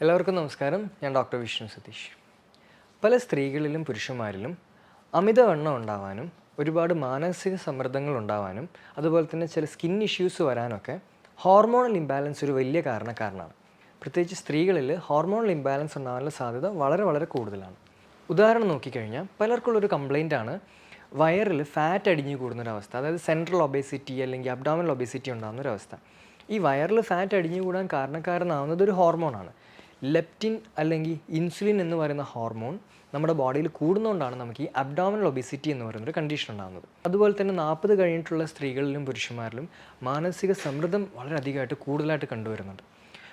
എല്ലാവർക്കും നമസ്കാരം. ഞാൻ ഡോക്ടർ വിഷ്ണു സതീഷ്. പല സ്ത്രീകളിലും പുരുഷന്മാരിലും അമിതവണ്ണം ഉണ്ടാവാനും ഒരുപാട് മാനസിക സമ്മർദ്ദങ്ങൾ ഉണ്ടാവാനും അതുപോലെ തന്നെ ചില സ്കിൻ ഇഷ്യൂസ് വരാനൊക്കെ ഹോർമോണൽ ഇംബാലൻസ് ഒരു വലിയ കാരണക്കാരനാണ്. പ്രത്യേകിച്ച് സ്ത്രീകളിൽ ഹോർമോണൽ ഇംബാലൻസ് ഉണ്ടാകാനുള്ള സാധ്യത വളരെ വളരെ കൂടുതലാണ്. ഉദാഹരണം നോക്കിക്കഴിഞ്ഞാൽ പലർക്കുള്ളൊരു കംപ്ലൈന്റ് ആണ് വയറിൽ ഫാറ്റ് അടിഞ്ഞു കൂടുന്നൊരവസ്ഥ അതായത് സെൻട്രൽ ഒബേസിറ്റി അല്ലെങ്കിൽ അബ്ഡോമൽ ഒബേസിറ്റി ഉണ്ടാകുന്ന അവസ്ഥ. ഈ വയറിൽ ഫാറ്റ് അടിഞ്ഞു കൂടാൻ കാരണക്കാരനാവുന്നത് ഒരു ഹോർമോണാണ് ലെപ്റ്റിൻ അല്ലെങ്കിൽ ഇൻസുലിൻ എന്ന് പറയുന്ന ഹോർമോൺ നമ്മുടെ ബോഡിയിൽ കൂടുന്നതുകൊണ്ടാണ് നമുക്ക് ഈ അബ്ഡോമിനൽ ഒബിസിറ്റി എന്ന് പറയുന്നൊരു കണ്ടീഷൻ ഉണ്ടാകുന്നത് അതുപോലെ തന്നെ നാൽപ്പത് കഴിഞ്ഞിട്ടുള്ള സ്ത്രീകളിലും പുരുഷന്മാരിലും മാനസിക സമ്മർദ്ദം വളരെയധികമായിട്ട് കൂടുതലായിട്ട് കണ്ടുവരുന്നുണ്ട്.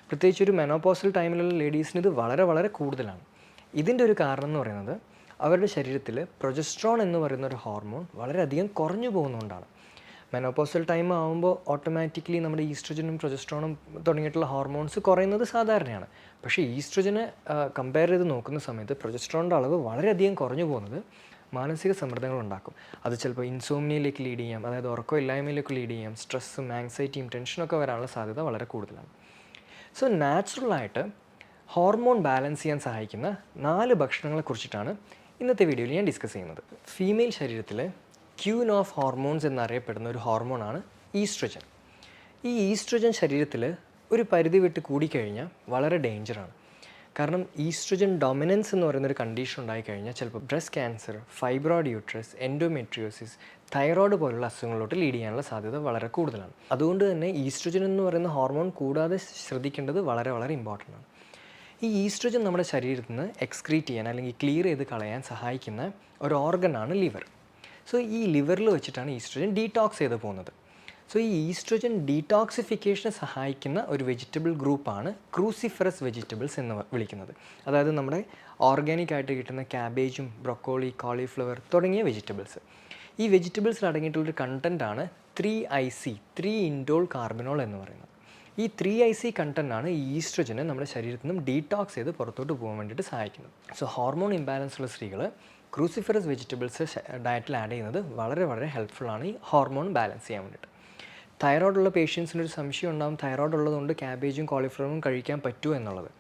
പ്രത്യേകിച്ച് ഒരു മെനോപോസൽ ടൈമിലുള്ള ലേഡീസിന് ഇത് വളരെ വളരെ കൂടുതലാണ്. ഇതിന്റെ ഒരു കാരണം എന്ന് പറയുന്നത് അവരുടെ ശരീരത്തിൽ പ്രൊജസ്ട്രോൺ എന്ന് പറയുന്ന ഒരു ഹോർമോൺ വളരെയധികം കുറഞ്ഞു പോകുന്നതുകൊണ്ടാണ് മെനോപോസൽ ടൈം ആകുമ്പോൾ ഓട്ടോമാറ്റിക്കലി നമ്മുടെ ഈസ്ട്രജനും പ്രൊജസ്ട്രോണും തുടങ്ങിയിട്ടുള്ള ഹോർമോൺസ് കുറയുന്നത് സാധാരണയാണ്. പക്ഷേ ഈസ്ട്രജനെ കമ്പയർ ചെയ്ത് നോക്കുന്ന സമയത്ത് പ്രൊജസ്ട്രോണിന്റെ അളവ് വളരെയധികം കുറഞ്ഞു പോകുന്നത് മാനസിക സമ്മർദ്ദങ്ങൾ ഉണ്ടാക്കും. അത് ചിലപ്പോൾ ഇൻസോമിനിയയിലേക്ക് ലീഡ് ചെയ്യാം അതായത് ഉറക്കം ഇല്ലായ്മയിലേക്ക് ലീഡ് ചെയ്യാം സ്ട്രെസ്സും ആങ്സൈറ്റിയും ടെൻഷനൊക്കെ വരാനുള്ള സാധ്യത വളരെ കൂടുതലാണ്. സോ നാച്ചുറലായിട്ട് ഹോർമോൺ ബാലൻസ് ചെയ്യാൻ സഹായിക്കുന്ന നാല് ഭക്ഷണങ്ങളെ കുറിച്ചിട്ടാണ് ഇന്നത്തെ വീഡിയോയിൽ ഞാൻ ഡിസ്കസ് ചെയ്യുന്നത്. ഫീമെയിൽ ശരീരത്തിൽ ക്യൂൻ ഓഫ് ഹോർമോൺസ് എന്നറിയപ്പെടുന്ന ഒരു ഹോർമോണാണ് ഈസ്ട്രജൻ ഈ ഈസ്ട്രജൻ ശരീരത്തിൽ ഒരു പരിധി വിട്ട് കൂടിക്കഴിഞ്ഞാൽ വളരെ ഡേഞ്ചറാണ് കാരണം ഈസ്ട്രജൻ ഡൊമിനൻസ് എന്ന് പറയുന്നൊരു കണ്ടീഷൻ ഉണ്ടായിക്കഴിഞ്ഞാൽ ചിലപ്പോൾ breast cancer fibroid uterus endometriosis thyroid പോലുള്ള അസുഖങ്ങളിലോട്ട് ലീഡ് ചെയ്യാനുള്ള സാധ്യത വളരെ കൂടുതലാണ്. അതുകൊണ്ട് തന്നെ ഈസ്ട്രജൻ എന്ന് പറയുന്ന ഹോർമോൺ കൂടാതെ ശ്രദ്ധിക്കേണ്ടത് വളരെ വളരെ ഇമ്പോർട്ടന്റ് ആണ്. ഈ ഈസ്ട്രജൻ നമ്മുടെ ശരീരത്തിൽ നിന്ന് എക്സ്ക്രീറ്റ് ചെയ്യാൻ അല്ലെങ്കിൽ ക്ലിയർ ചെയ്ത് കളയാൻ സഹായിക്കുന്ന ഒരു ഓർഗനാണ് ലിവർ സോ ഈ ലിവറിൽ വെച്ചിട്ടാണ് ഈസ്ട്രജൻ ഡീടോക്സ് ചെയ്ത് പോകുന്നത്. സോ ഈ ഈസ്ട്രജൻ ഡീടോക്സിഫിക്കേഷന് സഹായിക്കുന്ന ഒരു വെജിറ്റബിൾ ഗ്രൂപ്പാണ് ക്രൂസിഫറസ് വെജിറ്റബിൾസ് എന്ന് വിളിക്കുന്നത്. അതായത് നമ്മുടെ ഓർഗാനിക് ആയിട്ട് കിട്ടുന്ന ക്യാബേജും ബ്രൊക്കോളി കോളിഫ്ലവർ തുടങ്ങിയ വെജിറ്റബിൾസ് ഈ വെജിറ്റബിൾസിൽ അടങ്ങിയിട്ടുള്ളൊരു കണ്ടന്റാണ് three I C three indole carbinol എന്ന് പറയുന്നത്. ഈ ത്രീ ഐ സി കണ്ടന്റാണ് ഈ ഈസ്ട്രജനെ നമ്മുടെ ശരീരത്തിൽ നിന്നും ഡീടോക്സ് ചെയ്ത് പുറത്തോട്ട് പോകാൻ വേണ്ടിയിട്ട് സഹായിക്കുന്നത്. സോ ഹോർമോൺ ഇംബാലൻസ് ഉള്ള സ്ത്രീകൾ ക്രൂസിഫറസ് വെജിറ്റബിൾസ് ഡയറ്റിൽ ആഡ് ചെയ്യുന്നത് വളരെ വളരെ ഹെൽപ്ഫുള്ളാണ് ഈ ഹോർമോൺ ബാലൻസ് ചെയ്യാൻ വേണ്ടിയിട്ട്. തൈറോയ്ഡുള്ള പേഷ്യൻസിനൊരു സംശയം ഉണ്ടാകും തൈറോയ്ഡ് ഉള്ളതുകൊണ്ട് ക്യാബേജും കോളിഫ്ലവറും കഴിക്കാൻ പറ്റുമോ എന്നുള്ളത്.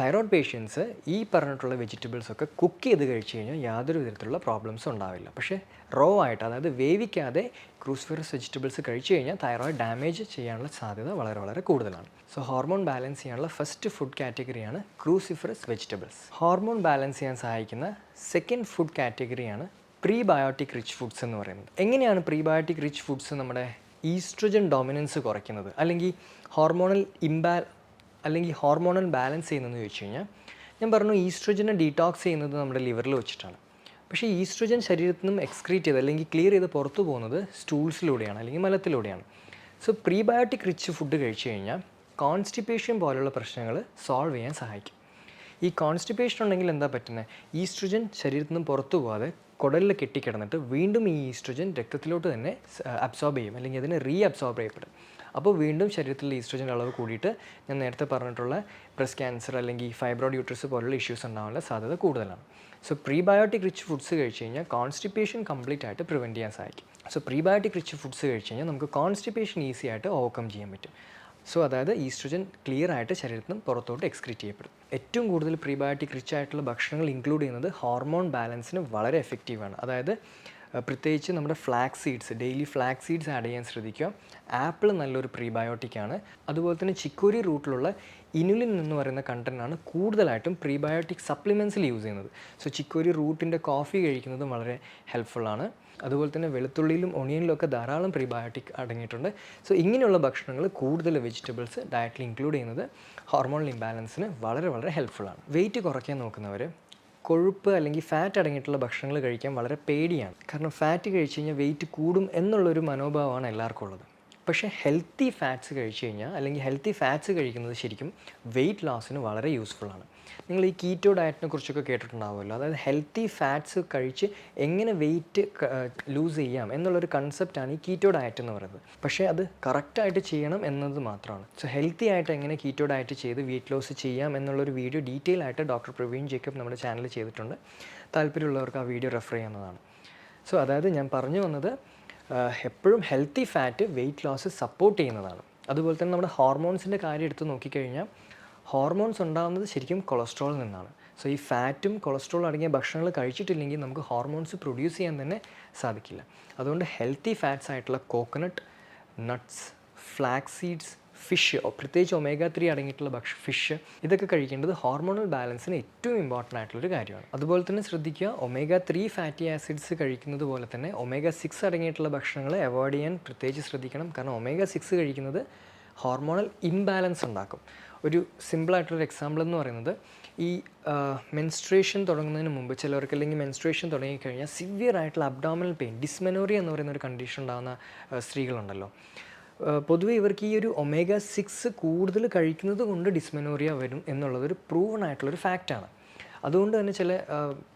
തൈറോയ്ഡ് പേഷ്യൻസ് ഈ പറഞ്ഞിട്ടുള്ള വെജിറ്റബിൾസ് ഒക്കെ കുക്ക് ചെയ്ത് കഴിച്ചു കഴിഞ്ഞാൽ യാതൊരു വിധത്തിലുള്ള പ്രോബ്ലംസ് ഉണ്ടാവില്ല. പക്ഷേ റോ ആയിട്ട് അതായത് വേവിക്കാതെ ക്രൂസിഫറസ് വെജിറ്റബിൾസ് കഴിച്ചു കഴിഞ്ഞാൽ തൈറോയ്ഡ് ഡാമേജ് ചെയ്യാനുള്ള സാധ്യത വളരെ വളരെ കൂടുതലാണ്. സോ ഹോർമോൺ ബാലൻസ് ചെയ്യാനുള്ള ഫസ്റ്റ് ഫുഡ് കാറ്റഗറിയാണ് ക്രൂസിഫറസ് വെജിറ്റബിൾസ് ഹോർമോൺ ബാലൻസ് ചെയ്യാൻ സഹായിക്കുന്ന സെക്കൻഡ് ഫുഡ് കാറ്റഗറിയാണ് പ്രീബയോട്ടിക് റിച്ച് ഫുഡ്സ് എന്ന് പറയുന്നത്. എങ്ങനെയാണ് പ്രീബയോട്ടിക് റിച്ച് ഫുഡ്സ് നമ്മുടെ ഈസ്ട്രജൻ ഡോമിനൻസ് കുറയ്ക്കുന്നത്? അല്ലെങ്കിൽ ഹോർമോണൽ ഇംബാൽ അല്ലെങ്കിൽ ഹോർമോണൽ ബാലൻസ് ചെയ്യുന്നതെന്ന് ചോദിച്ചു കഴിഞ്ഞാൽ ഞാൻ പറഞ്ഞു ഈസ്ട്രോജനെ ഡീടോക്സ് ചെയ്യുന്നത് നമ്മുടെ ലിവറിൽ വെച്ചിട്ടാണ്. പക്ഷേ ഈസ്ട്രോജൻ ശരീരത്തിൽ നിന്നും എക്സ്ക്രീറ്റ് ചെയ്ത് അല്ലെങ്കിൽ ക്ലിയർ ചെയ്ത് പുറത്തു പോകുന്നത് സ്റ്റൂൾസിലൂടെയാണ് അല്ലെങ്കിൽ മലത്തിലൂടെയാണ്. സോ പ്രീബയോട്ടിക് റിച്ച് ഫുഡ് കഴിച്ചു കഴിഞ്ഞാൽ കോൺസ്റ്റിപ്പേഷൻ പോലുള്ള പ്രശ്നങ്ങൾ സോൾവ് ചെയ്യാൻ സഹായിക്കും. ഈ കോൺസ്റ്റിപ്പേഷൻ ഉണ്ടെങ്കിൽ എന്താ പറ്റുന്നത്? ഈസ്ട്രജൻ ശരീരത്തിൽ നിന്നും പുറത്തു പോകാതെ കുടലിൽ കെട്ടിക്കിടന്നിട്ട് വീണ്ടും ഈ ഈസ്ട്രജൻ രക്തത്തിലോട്ട് തന്നെ അബ്സോർബ് ചെയ്യും. അല്ലെങ്കിൽ അതിനെ റീ അബ്സോർബ് ചെയ്യപ്പെടും. അപ്പോൾ വീണ്ടും ശരീരത്തിൽ ഈസ്ട്രജന്റെ അളവ് കൂടിയിട്ട് ഞാൻ നേരത്തെ പറഞ്ഞിട്ടുള്ള ബ്രസ്റ്റ് ക്യാൻസർ അല്ലെങ്കിൽ ഫൈബ്രോഡ് യൂട്രസ് പോലുള്ള ഇഷ്യൂസ് ഉണ്ടാവാനുള്ള സാധ്യത കൂടുതലാണ്. സോ പ്രീബയോട്ടിക് റിച്ച് ഫുഡ്സ് കഴിച്ച് കഴിഞ്ഞാൽ കോൺസ്റ്റിപ്പേഷൻ കംപ്ലീറ്റ് ആയിട്ട് പ്രിവെന്റ് ചെയ്യാൻ സഹായിക്കും സോ പ്രീബയോട്ടിക് റിച്ച് ഫുഡ്സ് കഴിച്ച് കഴിഞ്ഞാൽ നമുക്ക് കോൺസ്റ്റിപ്പേഷൻ ഈസി ആയിട്ട് ഓവർകം ചെയ്യാൻ പറ്റും. സോ അതായത് ഈസ്ട്രജൻ ക്ലിയർ ആയിട്ട് ശരീരത്തിൽ നിന്ന് പുറത്തോട്ട് എക്സ്ക്രീറ്റ് ചെയ്യപ്പെടും. ഏറ്റവും കൂടുതൽ പ്രീബയോട്ടിക് റിച്ച് ആയിട്ടുള്ള ഭക്ഷണങ്ങൾ ഇൻക്ലൂഡ് ചെയ്യുന്നത് ഹോർമോൺ ബാലൻസിന് വളരെ എഫക്റ്റീവാണ് അതായത് പ്രത്യേകിച്ച് നമ്മുടെ flax seeds daily flax seeds add ചെയ്യാൻ ശ്രദ്ധിക്കുക. ആപ്പിൾ നല്ലൊരു പ്രീബയോട്ടിക് ആണ്. അതുപോലെ തന്നെ ചിക്കോരി റൂട്ടിലുള്ള ഇനുലിൻ എന്ന് പറയുന്ന കണ്ടന്റാണ് കൂടുതലായിട്ടും പ്രീബയോട്ടിക് സപ്ലിമെൻസിൽ യൂസ് ചെയ്യുന്നത്. സോ ചിക്കോരി റൂട്ടിന്റെ കോഫി കഴിക്കുന്നതും വളരെ ഹെൽപ്ഫുള്ളാണ് അതുപോലെ തന്നെ വെളുത്തുള്ളിയിലും ഒണിയനിലും ഒക്കെ ധാരാളം പ്രീബയോട്ടിക് അടങ്ങിയിട്ടുണ്ട്. സോ ഇങ്ങനെയുള്ള ഭക്ഷണങ്ങൾ കൂടുതൽ വെജിറ്റബിൾസ് ഡയറ്റിൽ ഇൻക്ലൂഡ് ചെയ്യുന്നത് ഹോർമോണൽ ഇംബാലൻസിന് വളരെ വളരെ ഹെൽപ്ഫുള്ളാണ് വെയിറ്റ് കുറയ്ക്കാൻ നോക്കുന്നവർ കൊഴുപ്പ് അല്ലെങ്കിൽ ഫാറ്റ് അടങ്ങിയിട്ടുള്ള ഭക്ഷണങ്ങൾ കഴിക്കാൻ വളരെ പേടിയാണ്. കാരണം ഫാറ്റ് കഴിച്ച് കഴിഞ്ഞാൽ വെയിറ്റ് കൂടും എന്നുള്ളൊരു മനോഭാവമാണ് എല്ലാവർക്കും ഉള്ളത്. പക്ഷേ ഹെൽത്തി ഫാറ്റ്സ് കഴിച്ചു കഴിഞ്ഞാൽ അല്ലെങ്കിൽ ഹെൽത്തി ഫാറ്റ്സ് കഴിക്കുന്നത് ശരിക്കും വെയിറ്റ് ലോസിന് വളരെ യൂസ്ഫുള്ളാണ് നിങ്ങൾ ഈ കീറ്റോ ഡയറ്റിനെ കുറിച്ചൊക്കെ കേട്ടിട്ടുണ്ടാവുമല്ലോ. അതായത് ഹെൽത്തി ഫാറ്റ്സ് കഴിച്ച് എങ്ങനെ വെയിറ്റ് ലൂസ് ചെയ്യാം എന്നുള്ളൊരു കൺസെപ്റ്റാണ് ഈ കീറ്റോ ഡയറ്റ് എന്ന് പറയുന്നത്. പക്ഷേ അത് കറക്റ്റായിട്ട് ചെയ്യണം എന്നത് മാത്രമാണ്. സോ ഹെൽത്തി ആയിട്ട് എങ്ങനെ കീറ്റോ ഡയറ്റ് ചെയ്ത് വെയിറ്റ് ലോസ് ചെയ്യാം എന്നുള്ളൊരു വീഡിയോ ഡീറ്റെയിൽ ആയിട്ട് ഡോക്ടർ പ്രവീൺ ജേക്കബ് നമ്മുടെ ചാനലിൽ ചെയ്തിട്ടുണ്ട്. താല്പര്യമുള്ളവർക്ക് ആ വീഡിയോ റെഫർ ചെയ്യാവുന്നതാണ്. സോ അതായത് ഞാൻ പറഞ്ഞു വന്നത് എപ്പോഴും healthy fat weight loss support ചെയ്യുന്നതാണ്. അതുപോലെ തന്നെ നമ്മുടെ ഹോർമോൺസിന്റെ കാര്യം എടുത്ത് നോക്കിക്കഴിഞ്ഞാൽ ഹോർമോൺസ് ഉണ്ടാകുന്നത് ശരിക്കും കൊളസ്ട്രോളിൽ നിന്നാണ്. സോ ഈ ഫാറ്റും കൊളസ്ട്രോൾ അടങ്ങിയ ഭക്ഷണങ്ങൾ കഴിച്ചിട്ടില്ലെങ്കിൽ നമുക്ക് ഹോർമോൺസ് പ്രൊഡ്യൂസ് ചെയ്യാൻ തന്നെ സാധിക്കില്ല. അതുകൊണ്ട് ഹെൽത്തി ഫാറ്റ്സ് ആയിട്ടുള്ള coconut nuts flax seeds fish പ്രത്യേകിച്ച് ഒമേഗ ത്രീ അടങ്ങിയിട്ടുള്ള ഭക്ഷ ഫിഷ് ഇതൊക്കെ കഴിക്കേണ്ടത് ഹോർമോണൽ ബാലൻസിന് ഏറ്റവും ഇമ്പോർട്ടന്റ് ആയിട്ടുള്ളൊരു കാര്യമാണ്. അതുപോലെ തന്നെ ശ്രദ്ധിക്കുക ഒമേഗ ത്രീ ഫാറ്റി ആസിഡ്സ് കഴിക്കുന്നത് പോലെ തന്നെ ഒമേഗ സിക്സ് അടങ്ങിയിട്ടുള്ള ഭക്ഷണങ്ങൾ അവോയ്ഡ് ചെയ്യാൻ പ്രത്യേകിച്ച് ശ്രദ്ധിക്കണം. കാരണം ഒമേഗ സിക്സ് കഴിക്കുന്നത് ഹോർമോണൽ ഇംബാലൻസ് ഉണ്ടാക്കും. ഒരു സിമ്പിളായിട്ടുള്ളൊരു എക്സാമ്പിൾ എന്ന് പറയുന്നത് ഈ മെൻസ്ട്രേഷൻ തുടങ്ങുന്നതിന് മുമ്പ് ചിലവർക്ക് അല്ലെങ്കിൽ മെൻസ്ട്രേഷൻ തുടങ്ങിക്കഴിഞ്ഞാൽ സിവിയർ ആയിട്ടുള്ള അബ്ഡോമിനൽ പെയിൻ ഡിസ്മെനോറിയ എന്ന് പറയുന്ന ഒരു കണ്ടീഷൻ ഉണ്ടാകുന്ന സ്ത്രീകളുണ്ടല്ലോ. പൊതുവെ ഇവർക്ക് ഈ ഒരു ഒമേഗ സിക്സ് കൂടുതൽ കഴിക്കുന്നത് കൊണ്ട് ഡിസ്മെനോറിയ വരും എന്നുള്ളതൊരു പ്രൂവൺ ആയിട്ടുള്ളൊരു ഫാക്റ്റാണ് അതുകൊണ്ട് തന്നെ ചില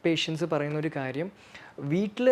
പേഷ്യൻസ് പറയുന്ന ഒരു കാര്യം വീട്ടിൽ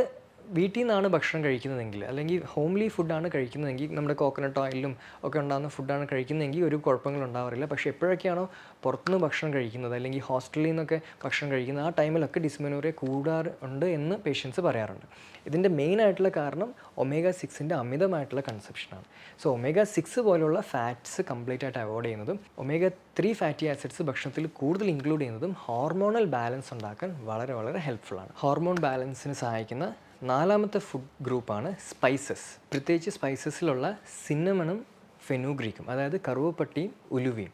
വീട്ടിൽ നിന്നാണ് ഭക്ഷണം കഴിക്കുന്നതെങ്കിൽ അല്ലെങ്കിൽ ഹോംലി ഫുഡാണ് കഴിക്കുന്നതെങ്കിൽ നമ്മുടെ കോക്കനട്ട് ഓയിലും ഒക്കെ ഉണ്ടാകുന്ന ഫുഡാണ് കഴിക്കുന്നതെങ്കിൽ ഒരു കുഴപ്പങ്ങൾ ഉണ്ടാവാറില്ല. പക്ഷേ എപ്പോഴൊക്കെയാണോ പുറത്തുനിന്ന് ഭക്ഷണം കഴിക്കുന്നത് അല്ലെങ്കിൽ ഹോസ്റ്റലിൽ നിന്നൊക്കെ ഭക്ഷണം കഴിക്കുന്നത് ആ ടൈമിലൊക്കെ ഡിസ്മെനോറിയ കൂടാറുണ്ട് എന്ന് പേഷ്യൻസ് പറയാറുണ്ട്. ഇതിന്റെ മെയിൻ ആയിട്ടുള്ള കാരണം ഒമേഗ സിക്സിന്റെ അമിതമായിട്ടുള്ള കൺസെപ്ഷനാണ് സോ ഒമേഗ സിക്സ് പോലുള്ള ഫാറ്റ്സ് കംപ്ലീറ്റ് ആയിട്ട് അവോയ്ഡ് ചെയ്യുന്നതും ഒമേഗ ത്രീ ഫാറ്റി ആസിഡ്സ് ഭക്ഷണത്തിൽ കൂടുതൽ ഇൻക്ലൂഡ് ചെയ്യുന്നതും ഹോർമോണൽ ബാലൻസ് ഉണ്ടാക്കാൻ വളരെ വളരെ ഹെൽപ്ഫുള്ളാണ് ഹോർമോൺ ബാലൻസിന് സഹായിക്കുന്ന നാലാമത്തെ ഫുഡ് ഗ്രൂപ്പാണ് സ്പൈസസ് പ്രത്യേകിച്ച് സ്പൈസസിലുള്ള സിന്നമണും ഫെനുഗ്രീക്കും അതായത് കറുവപ്പട്ടിയും ഉലുവയും.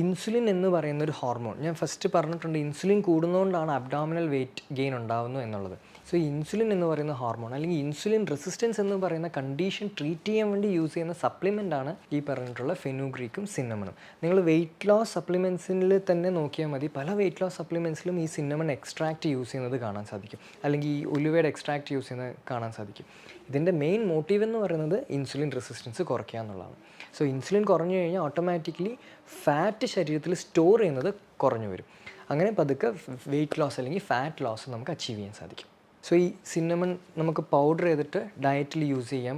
ഇൻസുലിൻ എന്ന് പറയുന്ന ഒരു ഹോർമോൺ ഞാൻ ഫസ്റ്റ് പറഞ്ഞിട്ടുണ്ട് ഇൻസുലിൻ കൂടുന്നതുകൊണ്ടാണ് അബ്ഡോമിനൽ വെയിറ്റ് ഗെയിൻ ഉണ്ടാകുന്നു എന്നുള്ളത്. സോ ഇൻസുലിൻ എന്ന് പറയുന്ന ഹോർമോൺ അല്ലെങ്കിൽ ഇൻസുലിൻ റെസിസ്റ്റൻസ് എന്ന് പറയുന്ന കണ്ടീഷൻ ട്രീറ്റ് ചെയ്യാൻ വേണ്ടി യൂസ് ചെയ്യുന്ന സപ്ലിമെന്റ് ആണ് ഈ പറഞ്ഞിട്ടുള്ള ഫെനുഗ്രീക്കും സിന്നമണും നിങ്ങൾ വെയിറ്റ് ലോസ് സപ്ലിമെൻസിൽ തന്നെ നോക്കിയാൽ മതി. പല വെയിറ്റ് ലോസ് സപ്ലിമെൻസിലും ഈ സിന്നമൺ എക്സ്ട്രാക്റ്റ് യൂസ് ചെയ്യുന്നത് കാണാൻ സാധിക്കും. അല്ലെങ്കിൽ ഈ ഉലുവയുടെ എക്സ്ട്രാക്റ്റ് യൂസ് ചെയ്യുന്നത് കാണാൻ സാധിക്കും. ഇതിന്റെ മെയിൻ മോട്ടീവ് എന്ന് പറയുന്നത് ഇൻസുലിൻ റെസിസ്റ്റൻസ് കുറയ്ക്കുക എന്നുള്ളതാണ്. സോ ഇൻസുലിൻ കുറഞ്ഞു കഴിഞ്ഞാൽ ഓട്ടോമാറ്റിക്കലി ഫാറ്റ് ശരീരത്തിൽ സ്റ്റോർ ചെയ്യുന്നത് കുറഞ്ഞു വരും. അങ്ങനെ പതുക്കെ വെയിറ്റ് ലോസ് അല്ലെങ്കിൽ ഫാറ്റ് ലോസ് നമുക്ക് അച്ചീവ് ചെയ്യാൻ സാധിക്കും. സോ ഈ സിന്നമൺ നമുക്ക് പൗഡർ ചെയ്തിട്ട് ഡയറ്റിൽ യൂസ് ചെയ്യാം.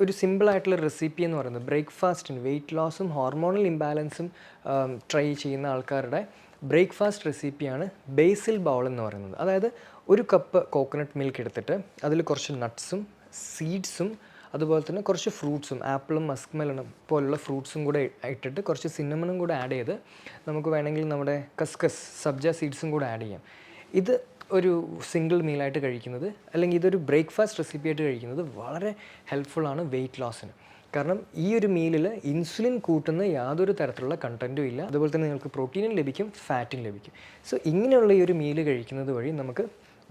ഒരു സിമ്പിളായിട്ടുള്ള റെസിപ്പി എന്ന് പറയുന്നത് ബ്രേക്ക്ഫാസ്റ്റിന് വെയിറ്റ് ലോസും ഹോർമോണൽ ഇംബാലൻസും ട്രൈ ചെയ്യുന്ന ആൾക്കാരുടെ ബ്രേക്ക്ഫാസ്റ്റ് റെസിപ്പിയാണ് ബേസിൽ ബൗൾ എന്ന് പറയുന്നത്. അതായത് ഒരു കപ്പ് കോക്കനട്ട് മിൽക്ക് എടുത്തിട്ട് അതിൽ കുറച്ച് നട്ട്സും സീഡ്സും അതുപോലെ തന്നെ കുറച്ച് ഫ്രൂട്ട്സും ആപ്പിളും മസ്ക് മെലണും പോലുള്ള ഫ്രൂട്ട്സും കൂടെ ഇട്ടിട്ട് കുറച്ച് സിന്നമണും കൂടെ ആഡ് ചെയ്ത് നമുക്ക് വേണമെങ്കിൽ നമ്മുടെ കസ്കസ് സബ്ജ സീഡ്സും കൂടെ ആഡ് ചെയ്യാം. ഇത് ഒരു സിംഗിൾ മീലായിട്ട് കഴിക്കുന്നത് അല്ലെങ്കിൽ ഇതൊരു ബ്രേക്ക്ഫാസ്റ്റ് റെസിപ്പി ആയിട്ട് കഴിക്കുന്നത് വളരെ ഹെൽപ്ഫുള്ളാണ് വെയിറ്റ് ലോസിന് കാരണം ഈ ഒരു മീലിൽ ഇൻസുലിൻ കൂട്ടുന്ന യാതൊരു തരത്തിലുള്ള കണ്ടന്റും ഇല്ല. അതുപോലെ തന്നെ നിങ്ങൾക്ക് പ്രോട്ടീനും ലഭിക്കും ഫാറ്റും ലഭിക്കും. സോ ഇങ്ങനെയുള്ള ഈ ഒരു മീൽ കഴിക്കുന്നത് വഴി നമുക്ക്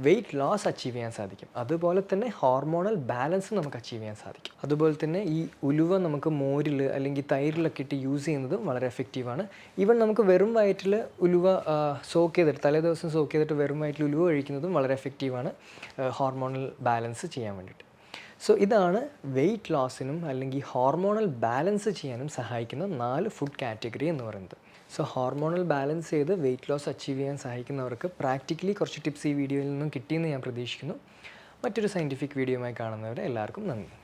വെയിറ്റ് ലോസ് അച്ചീവ് ചെയ്യാൻ സാധിക്കും. അതുപോലെ തന്നെ ഹോർമോണൽ ബാലൻസ് നമുക്ക് അച്ചീവ് ചെയ്യാൻ സാധിക്കും. അതുപോലെ തന്നെ ഈ ഉലുവ നമുക്ക് മോരിൽ അല്ലെങ്കിൽ തൈരിലൊക്കെ ഇട്ട് യൂസ് ചെയ്യുന്നതും വളരെ എഫക്റ്റീവാണ് ഈവൻ നമുക്ക് വെറും വയറ്റിൽ ഉലുവ സോക്ക് ചെയ്തിട്ട് തലേ ദിവസം സോക്ക് ചെയ്തിട്ട് വെറും വയറ്റിൽ ഉലുവ കഴിക്കുന്നതും വളരെ എഫക്റ്റീവാണ് ഹോർമോണൽ ബാലൻസ് ചെയ്യാൻ വേണ്ടിയിട്ട്. സോ ഇതാണ് വെയിറ്റ് ലോസിനും അല്ലെങ്കിൽ ഹോർമോണൽ ബാലൻസ് ചെയ്യാനും സഹായിക്കുന്ന നാല് ഫുഡ് കാറ്റഗറി എന്ന് പറയുന്നത്. സോ ഹോർമോണൽ ബാലൻസ് ചെയ്ത് വെയിറ്റ് ലോസ് അച്ചീവ് ചെയ്യാൻ സഹായിക്കുന്നവർക്ക് പ്രാക്ടിക്കലി കുറച്ച് ടിപ്സ് ഈ വീഡിയോയിൽ നിന്നും കിട്ടിയെന്ന് ഞാൻ പ്രതീക്ഷിക്കുന്നു. മറ്റൊരു സയന്റിഫിക് വീഡിയോയുമായി കാണുന്നവരെ എല്ലാവർക്കും നന്ദി.